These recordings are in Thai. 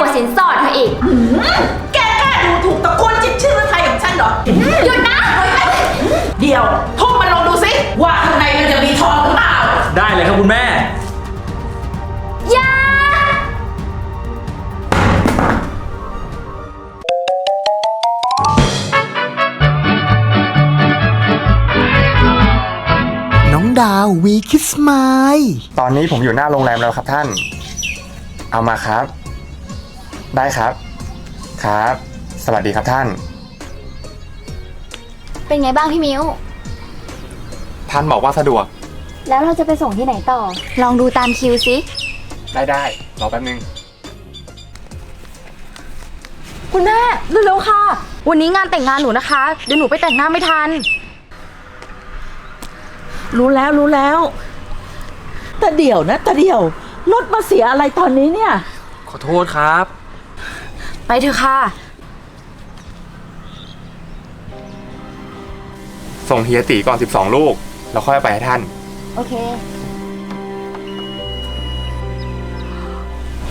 กว่าสินสอดเธออีก แกกล้าดูถูกตระกูลจิตรชื่อไทยของฉันเหรอ หยุดนะเดี๋ยวทุ่มมันลงดูสิ ว่าข้างในมันจะมีทองหรือเปล่า ได้เลยครับคุณแม่ย่าน้องดาววีคิสมายตอนนี้ผมอยู่หน้าโรงแรมแล้วครับท่าน เอามาครับ ได้ครับ ครับ สวัสดีครับท่าน เป็นไงบ้างพี่มิวท่านบอกว่าสะดวก แล้วเราจะไปส่งที่ไหนต่อ ลองดูตามคิวสิได้ได้รอแป๊บนึง คุณแม่เร็วๆค่ะ วันนี้งานแต่งงานหนูนะคะ เดี๋ยวหนูไปแต่งหน้าไม่ทัน รู้แล้วรู้แล้วแต่เดี๋ยวนะแต่เดี๋ยวรถมาเสียอะไรตอนนี้เนี่ย ขอโทษครับ ไปเถอะค่ะ ส่งเฮียตีก่อน 12 ลูก แล้วค่อยไปให้ท่าน โอเค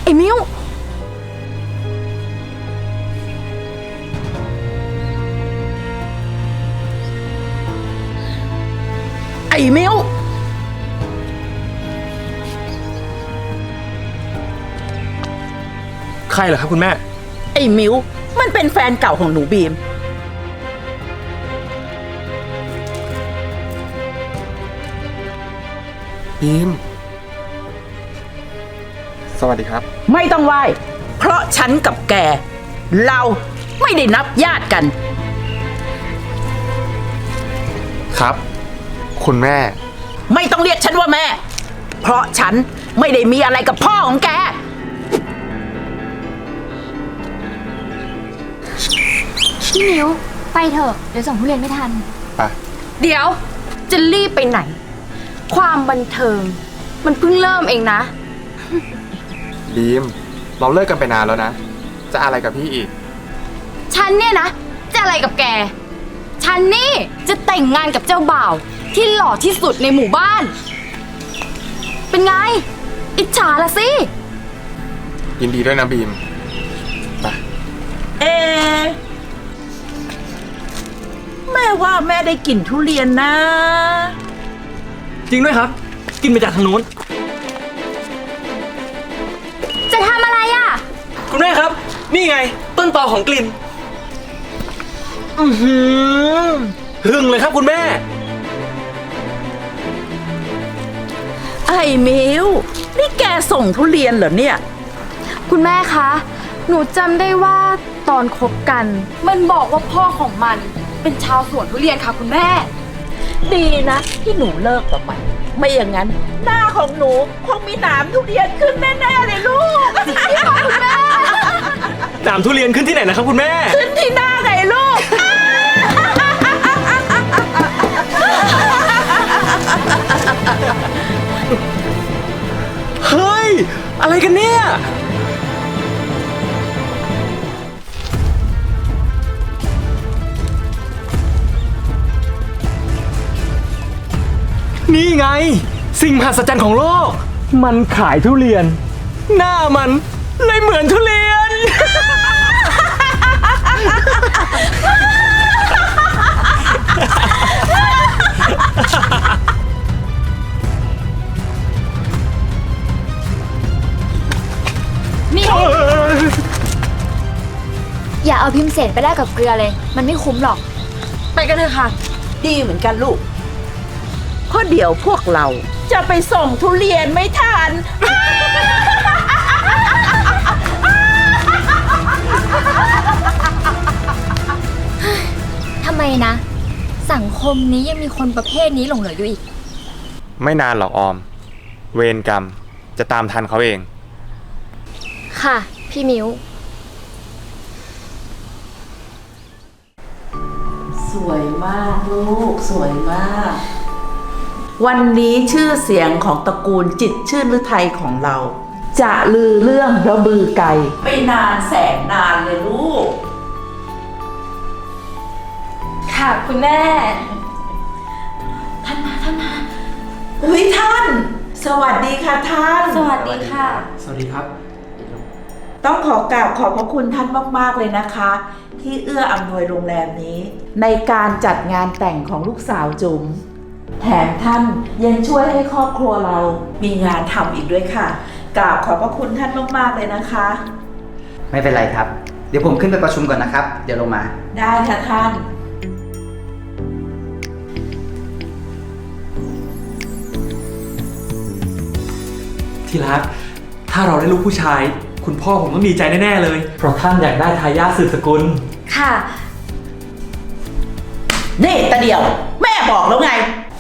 ไอ้มิวไอ้มิวใครเหรอครับคุณแม่ ไอ้มิวมันเป็นแฟนเก่าของหนูบีม บีม สวัสดีครับ ไม่ต้องไหว้ เพราะฉันกับแก เราไม่ได้นับญาติกัน ครับ คุณแม่ ไม่ต้องเรียกฉันว่าแม่ เพราะฉันไม่ได้มีอะไรกับพ่อของแก พี่มิวไปเถอะ เดี๋ยวส่งทุเรียนไม่ทัน ไป เดี๋ยว จะรีบไปไหน ความบันเทิง มันเพิ่งเริ่มเองนะ บีม เราเลิกกันไปนานแล้วนะ จะอะไรกับพี่อีก ฉันเนี่ยนะ จะอะไรกับแก ฉันนี่จะแต่งงานกับเจ้าบ่าว ที่หล่อที่สุดในหมู่บ้าน เป็นไง อิจฉาละสิ ยินดีด้วยนะบีม ไป เอะแม่ว่าแม่ได้กลิ่นทุเรียนนะ จริงด้วยครับ กินมาจากทางนู้น จะทำอะไรอะ คุณแม่ครับ นี่ไง ต้นตอของกลิ่น อือหือหึงเลยครับคุณแม่ ไอ้มิวนี่แกส่งทุเรียนเหรอเนี่ย คุณแม่คะ หนูจำได้ว่าตอนคบกัน มันบอกว่าพ่อของมัน เป็นชาวสวนทุเรียนค่ะคุณแม่ ดีนะที่หนูเลิกกับมันไม่อย่างนั้น หน้าของหนูคงมีหนามทุเรียนขึ้นแน่ๆเลยลูกหนามทุเรียนขึ้นที่ไหนนะครับคุณแม่ ขึ้นที่หน้าไงลูก เฮ้ย อะไรกันเนี่ย ไง สิ่งมหัศจรรย์ของโลก มันขายทุเรียน หน้ามันเลยเหมือนทุเรียน นี่ อย่าเอาพิมพ์เศษไปแลกกับเกลือเลย มันไม่คุ้มหรอก ไปกันเถอะค่ะ ดีเหมือนกันลูก เพราะเดี๋ยวพวกเราจะไปส่งทุเรียนไม่ทัน ทำไมนะ สังคมนี้ยังมีคนประเภทนี้หลงเหลืออยู่อีก ไม่นานหรอกออม เวรกรรมจะตามทันเขาเอง ค่ะ พี่มิว สวยมากลูกสวยมาก วันนี้ชื่อเสียงของตระกูลจิตรชื่นฤทัยของเรา จะลือเรื่องระบือไก่ไปนานแสนนานเลยลูก ค่ะคุณแม่ ท่านมาท่านมา อุ้ยท่าน สวัสดีค่ะท่าน สวัสดีค่ะ สวัสดีครับ ต้องขอกราบขอบพระคุณท่านมาก ๆ เลยนะคะ ที่เอื้ออำนวยโรงแรมนี้ ในการจัดงานแต่งของลูกสาวจุ๋ม แถมท่านยังช่วยให้ครอบครัวเรามีงานทำอีกด้วยค่ะกราบขอบพระคุณท่านมากๆเลยนะคะ ไม่เป็นไรครับ เดี๋ยวผมขึ้นไปประชุมก่อนนะครับ เดี๋ยวลงมา ได้ค่ะท่าน ที่รัก ถ้าเราได้ลูกผู้ชาย คุณพ่อผมต้องดีใจแน่ๆเลย เพราะท่านอยากได้ทายาทสืบสกุล ค่ะ นี่ตาเดียว แม่บอกแล้วไง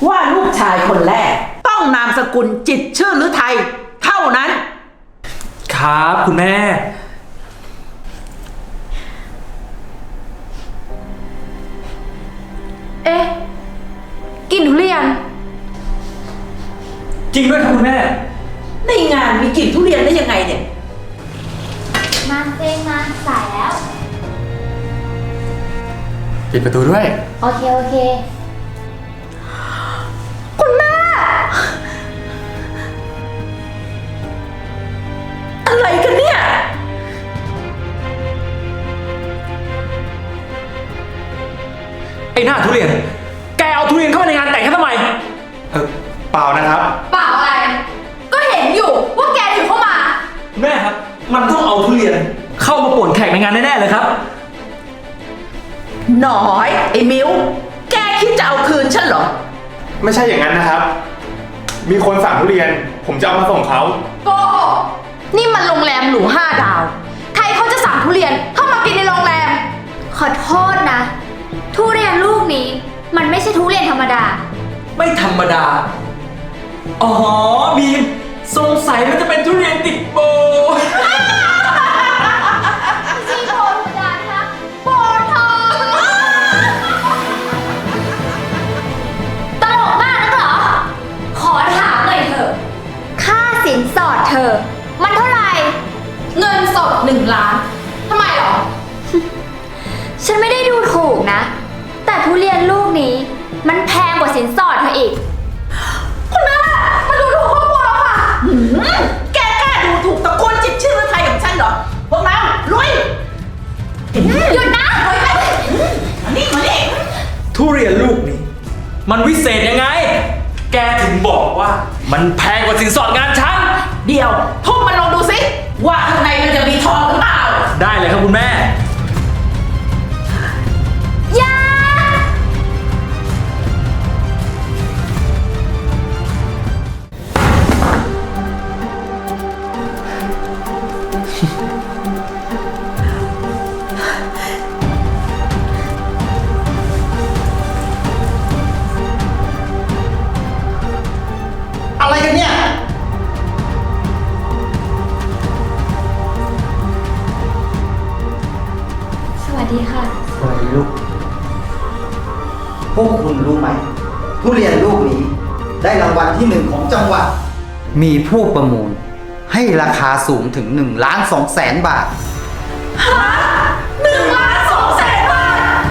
ว่าลูกชายคนแรก ต้องนามสกุลจิตรชื่อหรือไทย เท่านั้น ครับคุณแม่ เอ๊ะกินทุเรียน จริงด้วยครับคุณแม่ ในงานมีกลิ่นทุเรียนได้ยังไงเนี่ย มาเต้งมาสายแล้ว ปิดประตูด้วย โอเค โอเค ไอ้หน้าทุเรียน แกเอาทุเรียนเข้ามาในงานแต่งฉันทำไม เออเปล่านะครับ เปล่าอะไร ก็เห็นอยู่ว่าแกถือเข้ามา แม่ครับ มันต้องเอาทุเรียน เข้ามาป่วนแขกในงานแน่ๆเลยครับ หน่อยไอ้มิวแกคิดจะเอาคืนฉันเหรอ ไม่ใช่อย่างนั้นนะครับ มีคนสั่งทุเรียน ผมจะเอามาส่งเขา โกหกนี่มันโรงแรมหรูห้าดาว ใครเขาจะสั่งทุเรียนเข้ามากินในโรงแรม ขอโทษนะ ทุเรียนลูกนี้ มันไม่ใช่ทุเรียนธรรมดา ไม่ธรรมดา อ๋อบีมสงสัยมันจะเป็นทุเรียนติดโบซีโคธรรมดานะคะโบทองตลกมากนักเหรอ ขอถามหน่อยเถอะ ค่าสินสอดเธอ มันเท่าไหร่ เงินสดหนึ่งล้าน ทำไมเหรอ ฉันไม่ได้ดูถูกนะแต่ ทุเรียนลูกนี้ มันแพงกว่าสินสอดเธออีก คุณแม่มาดูถูกครอบครัวเราค่ะ หืมแกกล้าดูถูกตระกูลจิตรชื่อหรือไทยของฉันเหรอ พวกเราลุยหยุดนะมานี่มานี่ทุเรียนลูกนี้ มันวิเศษยังไง แกถึงบอกว่า มันแพงกว่าสินสอดงานฉัน เดี๋ยวทุ่มมันลงดูสิ ว่าข้างในมันจะมีทองหรือเปล่า ได้เลยครับคุณแม่ รู้ไหม ทุเรียนลูกนี้ ได้รางวัลที่หนึ่งของจังหวัด มีผู้ประมูล ให้ราคาสูงถึง1ล้าน2แสนบาทหนึ่งล้านสองแสนบาท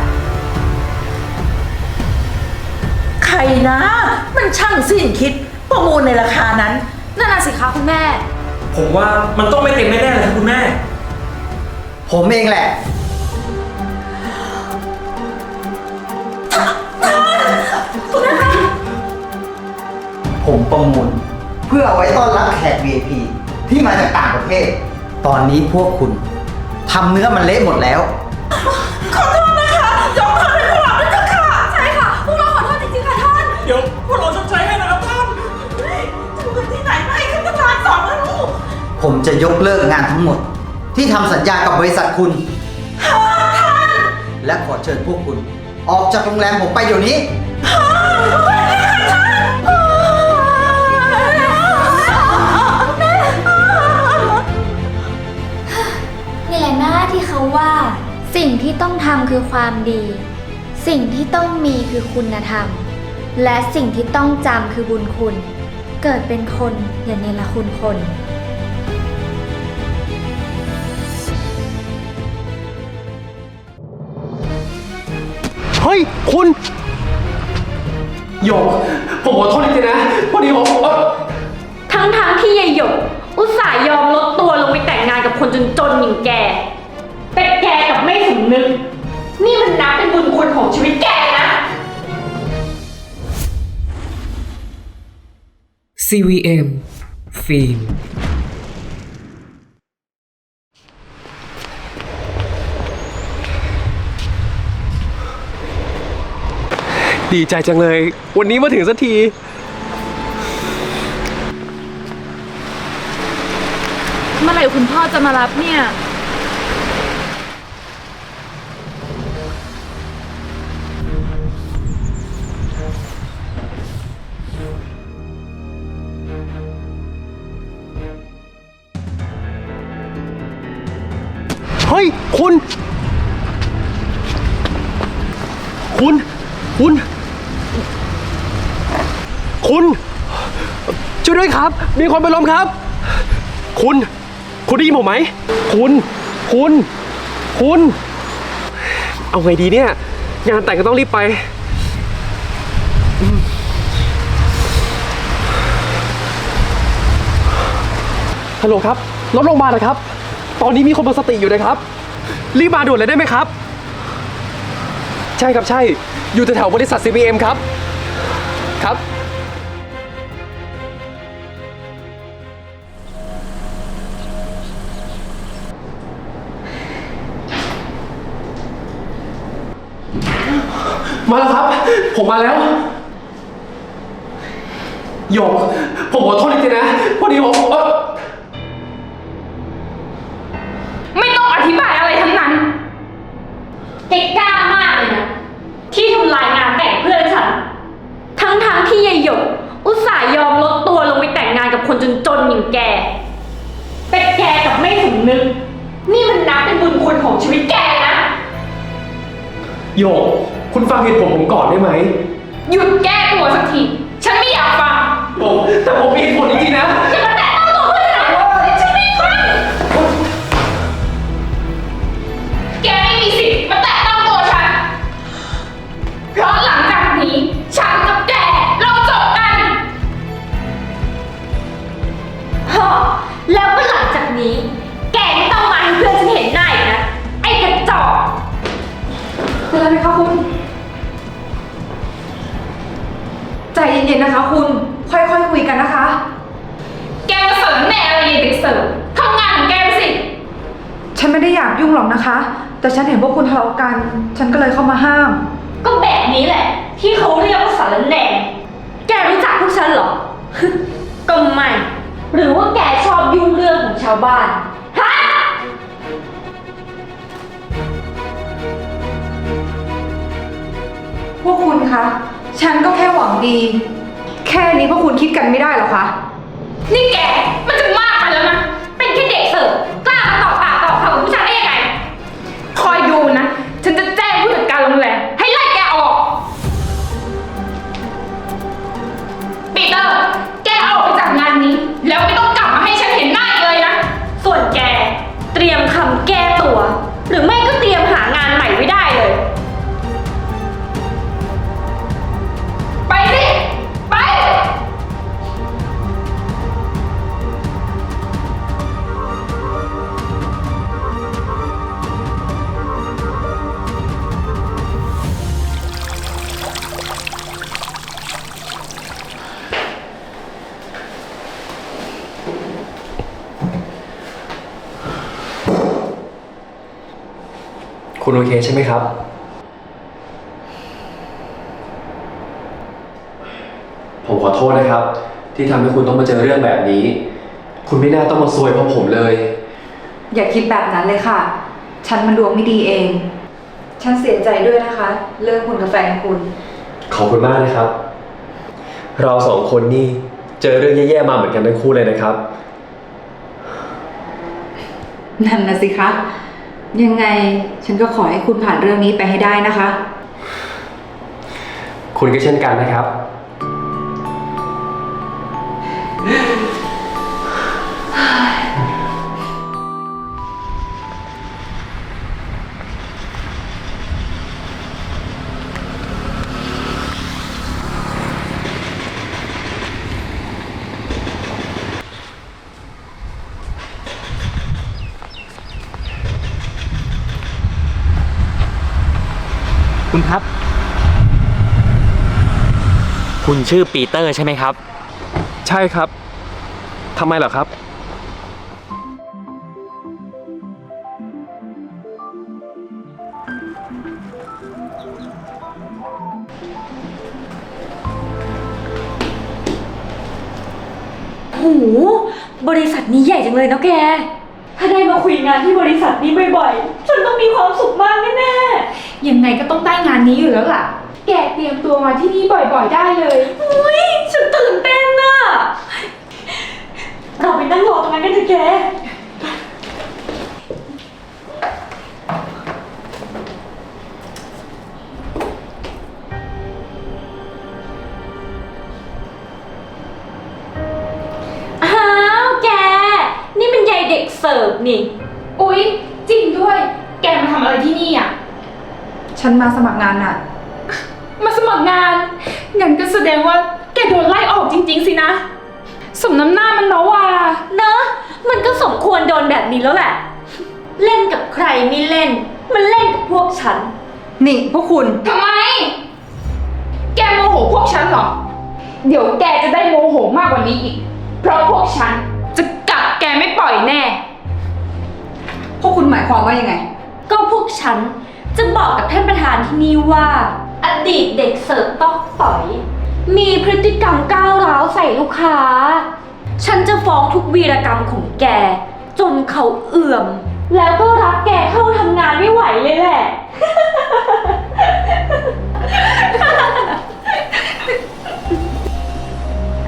ใครนะ มันช่างสิ้นคิดประมูลในราคานั้น นั่นน่ะสิคะคุณแม่ ผมว่ามันต้องไม่เต็มแน่ๆเลยครับคุณแม่ ผมเองแหละ ผมประมูลเพื่อเอาไว้ต้อนรับแขก VIP ที่มาจากต่างประเทศ ตอนนี้พวกคุณทำเนื้อมันเละหมดแล้วใช่ค่ะ พวกเราขอโทษจริงๆค่ะท่าน เดี๋ยวพวกเราชดใช้ให้นะครับท่านจะเงินที่ไหนไม่ขึ้นตั้งล้านสองแล้วลูกผมจะยกเลิกงานทั้งหมด ที่ทำสัญญากับบริษัทคุณและขอเชิญพวกคุณ ออกจากโรงแรมผมไปเดี๋ยวนี้นี่ หน้าที่เขาว่าสิ่งที่ต้องทำคือความดี สิ่งที่ต้องมีคือคุณธรรม และสิ่งที่ต้องจำคือบุญคุณ เกิดเป็นคนอย่าเนรคุณคน เฮ้ย คุณ โยก ผมขอโทษจริงๆนะ พอดีผมเอ่อทั้งๆที่ยายหยกอุตส่าห์ยอมลดตัวลงไปแต่งงานกับคนจนๆอย่างแก แต่แกกลับไม่สำนึก นี่มันนับเป็นบุญคุณของชีวิตแกนะ CVM ฟิล์มดีใจจังเลย วันนี้มาถึงสักที เมื่อไหร่คุณพ่อจะมารับเนี่ย มีคนเป็นลมครับ คุณ คุณได้ยินผมไหม คุณ คุณ คุณ เอาไงดีเนี่ย งานแต่งก็ต้องรีบไป ฮัลโหลครับ รถโรงพยาบาลนะครับ ตอนนี้มีคนหมดสติอยู่นะครับ รีบมาด่วนเลยได้ไหมครับ ใช่ครับใช่ อยู่แถวๆบริษัท CBM ครับ ผมมาแล้วหยก ผมขอโทษจริงๆนะ พอดีผมเออไม่ต้องอธิบายอะไรทั้งนั้นแกกล้ามากเลยนะ ที่ทำลายงานแต่งเพื่อนฉัน ทั้งๆที่ยายหยก อุตส่าห์ยอมลดตัวลงไปแต่งงานกับคนจนๆอย่างแก แต่แกกลับไม่สำนึก นี่มันนับเป็นบุญคุณของชีวิตแกนะโยก คุณฟังเหตุผลผมก่อนได้ไหมหยุดแก้ตัวสักที ฉันไม่อยากฟังผมแต่ผมมีเหตุผลจริงๆนะอย่ามาแตะ พวกคุณคะ ฉันก็แค่หวังดี แค่นี้พวกคุณคิดกันไม่ได้หรอคะ นี่แก คุณโอเคใช่ไหมครับ ผมขอโทษนะครับ ที่ทำให้คุณต้องมาเจอเรื่องแบบนี้ คุณไม่น่าต้องมาซวยเพราะผมเลย อย่าคิดแบบนั้นเลยค่ะ ฉันมันดวงไม่ดีเอง ฉันเสียใจด้วยนะคะ เรื่องคุณกับแฟนคุณ ขอบคุณมากนะครับ เราสองคนนี่เจอเรื่องแย่ๆมาเหมือนกันทั้งคู่เลยนะครับ นั่นนะสิคะ ยังไงฉันก็ขอให้คุณผ่านเรื่องนี้ไปให้ได้นะคะ คุณก็เช่นกันนะครับ คุณชื่อปีเตอร์ใช่ไหมครับ ใช่ครับทำไมเหรอครับ หูบริษัทนี้ใหญ่จังเลยเนาะแก ถ้าได้มาคุยงานที่บริษัทนี้บ่อยๆ ฉันต้องมีความสุขมากแน่ๆ ยังไงก็ต้องได้งานนี้อยู่แล้วล่ะ แกเตรียมตัวมาที่นี่บ่อยๆได้เลย อุ้ยฉันตื่นเต้นน่ะ เราไปนั่งรอตรงนั้นกันเถอะแก อ้าวแก นี่มันยายเด็กเสิร์ฟนี่ อุ๊ย จริงด้วย แกมาทำอะไรที่นี่อะ ฉันมาสมัครงานน่ะ มาสมัครงาน งั้นก็แสดงว่าแกโดนไล่ออกจริง ๆ สินะ สมน้ำหน้ามันเนาะว่าเนอะมันก็สมควรโดนแบบนี้แล้วแหละ เล่นกับใครไม่เล่น มันเล่นกับพวกฉัน นี่พวกคุณทำไม แกโมโหพวกฉันเหรอ เดี๋ยวแกจะได้โมโหมากกว่านี้อีก เพราะพวกฉันจะกัดแกไม่ปล่อยแน่ พวกคุณหมายความว่ายังไง ก็พวกฉันจะบอกกับท่านประธานที่นี่ว่า อดีตเด็กเสิร์ฟต้องต่อย มีพฤติกรรมก้าวร้าวใส่ลูกค้า ฉันจะฟ้องทุกวีรกรรมของแก จนเขาเอื่อม แล้วก็รับแกเข้าทำงานไม่ไหวเลยแหละ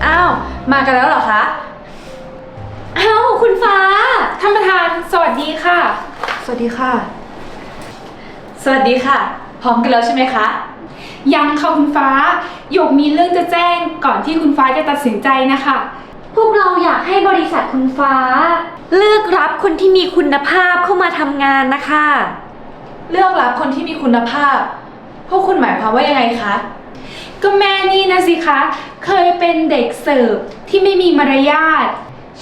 อ้าว มากันแล้วเหรอคะ อ้าว คุณฟ้า ท่านประธาน สวัสดีค่ะ สวัสดีค่ะ สวัสดีค่ะ พร้อมกันแล้วใช่ไหมคะ ยังค่ะคุณฟ้า หยกมีเรื่องจะแจ้งก่อนที่คุณฟ้าจะตัดสินใจนะคะ พวกเราอยากให้บริษัทคุณฟ้า เลือกรับคนที่มีคุณภาพเข้ามาทำงานนะคะ เลือกรับคนที่มีคุณภาพ พวกคุณหมายความว่ายังไงคะ ก็แม่นี่นะสิคะ เคยเป็นเด็กเสิร์ฟที่ไม่มีมารยาท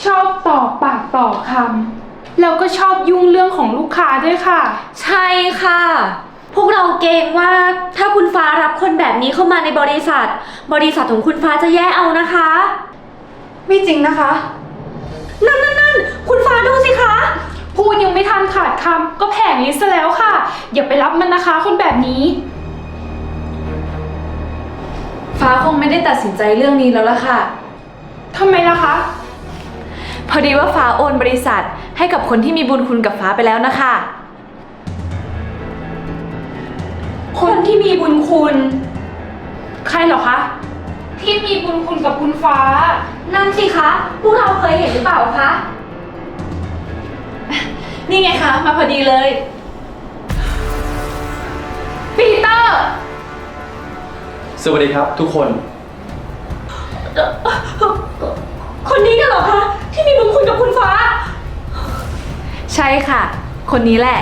ชอบต่อปากต่อคำแล้วก็ชอบยุ่งเรื่องของลูกค้าด้วยค่ะ ใช่ค่ะ พวกเราเกรงว่าถ้าคุณฟ้ารับคนแบบนี้เข้ามาในบริษัท บริษัทของคุณฟ้าจะแย่เอานะคะ ไม่จริงนะคะ นั่นนั่นนั่นคุณฟ้าดูสิคะ พูดยังไม่ทันขาดคำก็แผงลิสต์ซะแล้วค่ะ อย่าไปรับมันนะคะคนแบบนี้ ฟ้าคงไม่ได้ตัดสินใจเรื่องนี้แล้วล่ะค่ะ ทำไมล่ะคะ พอดีว่าฟ้าโอนบริษัทให้กับคนที่มีบุญคุณกับฟ้าไปแล้วนะคะ คนที่มีบุญคุณ ใครเหรอคะ ที่มีบุญคุณกับคุณฟ้า นั่นสิคะ พวกเราเคยเห็นหรือเปล่าคะ นี่ไงคะ มาพอดีเลย ปีเตอร์ สวัสดีครับทุกคน คนนี้กันเหรอคะ ที่มีบุญคุณกับคุณฟ้า ใช่ค่ะ คนนี้แหละ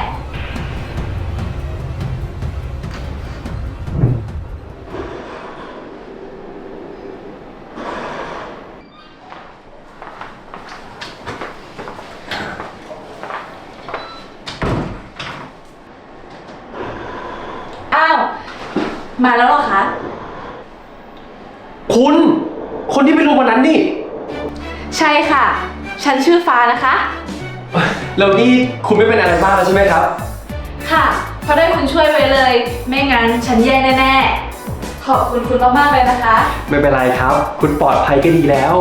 มาแล้วเหรอคะ คุณ คนที่ไปรุมวันนั้นนี่ ใช่ค่ะ ฉันชื่อฟ้านะคะ แล้วนี่คุณไม่เป็นอะไรบ้างแล้วใช่ไหมครับ ค่ะ เพราะได้คุณช่วยไว้เลย ไม่งั้นฉันแย่แน่ๆ ขอบคุณคุณมากๆเลยนะคะ ไม่เป็นไรครับ คุณปลอดภัยก็ดีแล้ว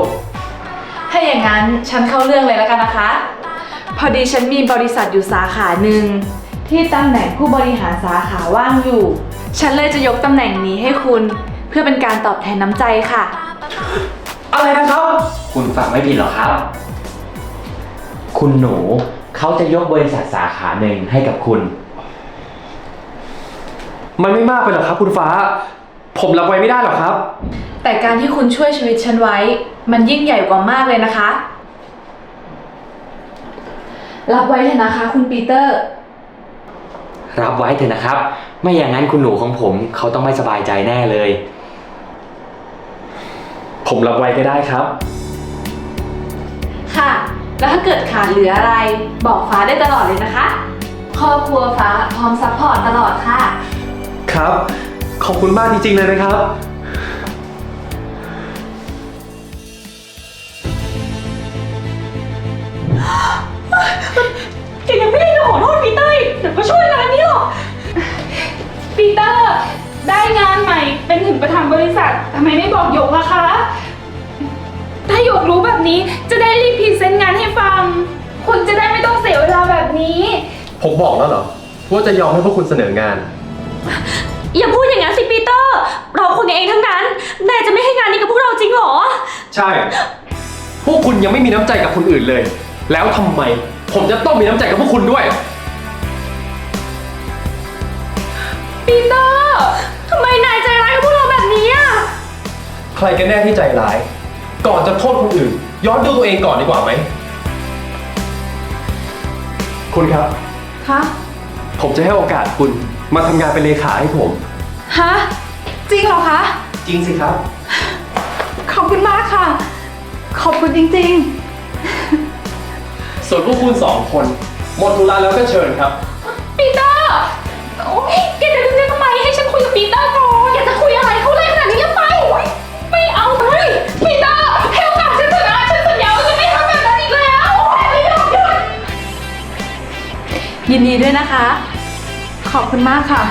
ถ้าอย่างนั้นฉันเข้าเรื่องเลยแล้วกันนะคะ พอดีฉันมีบริษัทอยู่สาขาหนึ่งที่ตำแหน่งผู้บริหารสาขาว่างอยู่ ฉันเลยจะยกตำแหน่งนี้ให้คุณ เพื่อเป็นการตอบแทนน้ำใจค่ะ อะไรนะครับ คุณฟังไม่ผิดหรอกครับ คุณหนูเขาจะยกบริษัทสาขาหนึ่งให้กับคุณ มันไม่มากไปหรอกครับ คุณฟ้า ผมรับไว้ไม่ได้หรอกครับ แต่การที่คุณช่วยชีวิตฉันไว้ มันยิ่งใหญ่กว่ามากเลยนะคะ รับไว้เถอะนะคะ คุณปีเตอร์ รับไว้เถอะนะครับ ไม่อย่างนั้นคุณหนูของผมเขาต้องไม่สบายใจแน่เลย ผมรับไว้ก็ได้ครับ ค่ะ แล้วถ้าเกิดขาดเหลืออะไร บอกฟ้าได้ตลอดเลยนะคะ ครอบครัวฟ้าพร้อมซัพพอร์ตตลอดค่ะ ครับ ขอบคุณมากจริงๆเลยนะครับ เตอร์ ได้งานใหม่เป็นถึงประธานบริษัททำไมไม่บอกหยกล่ะคะ ถ้าหยกรู้แบบนี้จะได้รีบพรีเซนต์งานให้ฟัง คุณจะได้ไม่ต้องเสียเวลาแบบนี้ ผมบอกแล้วเหรอ ว่าจะยอมให้พวกคุณเสนองาน อย่าพูดอย่างนั้นสิปีเตอร์ เราคนเองทั้งนั้นนายจะไม่ให้งานนี้กับพวกเราจริงเหรอ ใช่ พวกคุณยังไม่มีน้ำใจกับคนอื่นเลย แล้วทำไม ผมจะต้องมีน้ำใจกับพวกคุณด้วย ปีเตอร์ทำไมนายใจร้ายกับพวกเราแบบนี้อะ ใครกันแน่ที่ใจร้าย ก่อนจะโทษคนอื่น ย้อนดูตัวเองก่อนดีกว่าไหม คุณครับคะผมจะให้โอกาสคุณมาทำงานเป็นเลขาให้ผม ฮะ จริงเหรอคะ จริงสิครับ ขอบคุณมากค่ะ ขอบคุณจริงส่วนพวกคุณสองคน หมดธุระแล้วก็เชิญครับปีเตอร์ โอ้ยแกจะดึงเรื่องทำไมให้ฉันคุยกับปีเตอร์ก่อนแกจะคุยอะไรเขาเลยขนาดนี้แล้วไปโอ๊ยไม่เอาเฮ้ยปีเตอร์ให้โอกาสฉันเถอะนะฉันสัญญาว่าจะไม่ทำแบบนั้นอีกแล้วไม่ยอมหยุดยินดีด้วยนะคะ ขอบคุณมากค่ะ